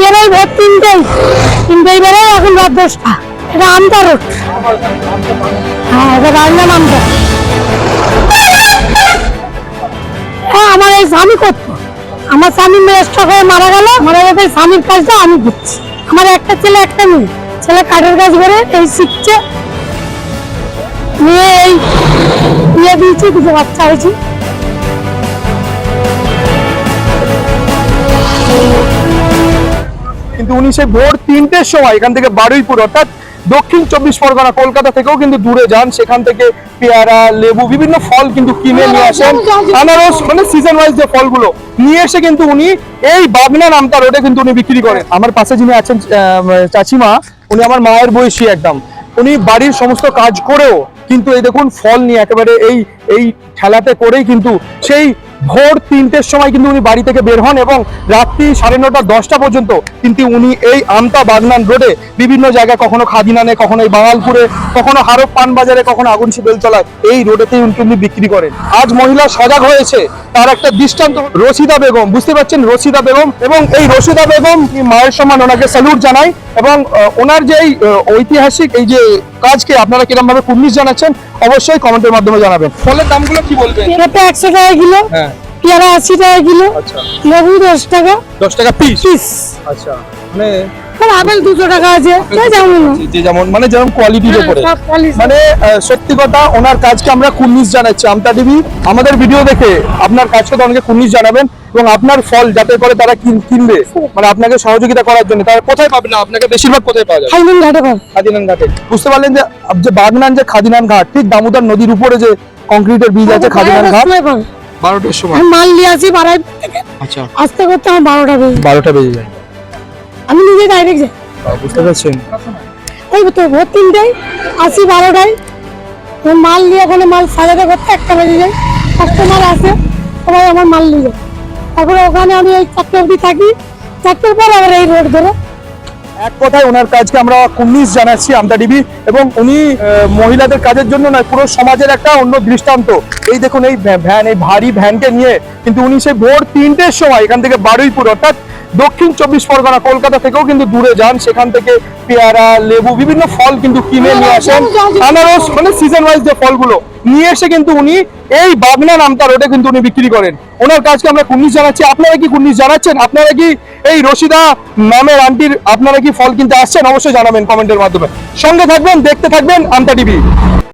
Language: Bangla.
বেরোয় ভোর তিনটেই। তিনটেই বেরোয়, এখন রাত দশটা। এটা আমতা রোড। হ্যাঁ এটা গাড়ির আমতা। হ্যাঁ আমার এই স্বামী করতো আমার স্বামী মেয়েটা হয়ে মারা গেল, মারা গেছে স্বামীর কাজটা আমি করছি। আমার একটা ছেলে, একটা মেয়ে। ছেলে কাঠের কাজ করে, এই শিখছে। নিয়ে এই ইয়ে দিয়েছি কিছু বাচ্চা হয়েছি। কিন্তু উনি সেই ভোর তিনটের সময় এখান থেকে বারুইপুর অর্থাৎ দক্ষিণ চব্বিশ পরগনা কলকাতা থেকেও কিন্তু দূরে যান। সেখান থেকে পেয়ারা লেবু বিভিন্ন ফল কিন্তু কিনে নিয়ে আসেন। আনারস মানে সিজন ওয়াইজ যে ফলগুলো নিয়ে এসে কিন্তু উনি এই বাগনা নামটা রোডে কিন্তু উনি বিক্রি করেন। আমার পাশে যিনি আছেন চাচিমা উনি আমার মায়ের বয়সী একদম। উনি বাড়ির সমস্ত কাজ করেও কিন্তু এই দেখুন ফল নিয়ে একেবারে এই এই ঠেলাতে করেই কিন্তু সেই ভোর তিনটের সময় কিন্তু উনি বাড়ি থেকে বের হন এবং রাত্রি সাড়ে নটা দশটা পর্যন্ত কিন্তু উনি এই আমতা বাগনান রোডে বিভিন্ন জায়গায় কখনো খাদিনানে কখনো এই বাঙালপুরে কখনো হারব পান বাজারে কখনো আগুনশি বেলতলায় এই রোডেতেই উনি কিন্তু বিক্রি করেন। আজ মহিলা সজাগ হয়েছে তার একটা দৃষ্টান্ত রশিদা বেগম বুঝতে পারছেন? রশিদা বেগম এবং এই রশিদা বেগম মায়ের সমান ওনাকে স্যালুট জানাই এবং ওনার যে এই ঐতিহাসিক এই যে কাজকে আপনারা কিরম ভাবে কুর্নিশ জানাচ্ছেন অবশ্যই কমেন্টের মাধ্যমে জানাবেন। ফলের দামগুলো কি বলবেন? একশো টাকা কিলো। হ্যাঁ। পেয়ারা আশি টাকা কিলো আচ্ছা। লেবু দশ টাকা। দশ টাকা পিস পিস আচ্ছা মানে আপেল দুশো টাকা আছে যে যেমন মানে যেমন কোয়ালিটির হ্যাঁ, উপরে। মানে সত্যি কথা ওনার কাজকে আমরা কুর্নিশ জানাচ্ছি। আমতা টিভি আমাদের ভিডিও দেখে আপনার কাজকে তো অনেকে কুর্নিশ জানাবেন এবং আপনার ফল যাতে করে তারা কিন- কিনবে মানে আপনাকে সহযোগিতা করার জন্য। তারা কোথায় পাবেন না? আপনাকে বেশিরভাগ কোথায় পাওয়া যায় খাইনিন ঘাটে খাদিনান ঘাটে। বুঝতে পারলেন যে বাগনান যে খাদিনান ঘাট ঠিক দামোদর নদীর উপরে যে কংক্রিটের বীজ আছে খাদিনান ঘাট। বারোটার সময়? আমি মাল নিয়ে আসি বাড়াই থেকে। আচ্ছা। আসতে করতে আমার বারোটা বেজে যায়। বারোটা বেজে যায়। আমি নিজে ডাইরেক্ট যাই। বুঝতে পারছেন ওই তো ভোর তিনটায় আসি বারোটায়। মাল নিয়ে ওখানে মাল সাজাতে করতে একটা বেজে যায়। কাস্টমার আসে সবাই আমার মাল নিয়ে যায়। তারপরে ওখানে আমি ওই চারটে অবধি থাকি। চারটের পর আবার এই রোড ধরে। এক কথায় ওনার কাজকে আমরা কুর্নিশ জানাচ্ছি আমদাডিবি এবং উনি মহিলাদের কাজের জন্য নয়, পুরো সমাজের একটা অন্য দৃষ্টান্ত। এই দেখুন, এই ভ্যা- ভ্যান, এই ভারী ভ্যানকে নিয়ে কিন্তু উনি সেই ভোর তিনটের সময় এখান থেকে বারুইপুর, অর্থাৎ দক্ষিণ চব্বিশ পরগনা কলকাতা থেকেও কিন্তু দূরে যান। সেখান থেকে পেয়ারা লেবু বিভিন্ন ফল কিন্তু কিনে নিয়ে আসেন। আনারস মানে সিজন ওয়াইজ যে ফলগুলো নিয়ে এসে কিন্তু উনি এই বাগনা নামটা রোডে কিন্তু উনি বিক্রি করেন। ওনার কাজকে আমরা কুর্নিশ জানাচ্ছি। আপনারা কি কুর্নিশ জানাচ্ছেন? আপনারা কি এই রশিদা নামের আন্টির আপনারা কি ফল কিনতে আসছেন? অবশ্যই জানাবেন কমেন্টের মাধ্যমে। সঙ্গে থাকবেন দেখতে থাকবেন আমতা টিভি।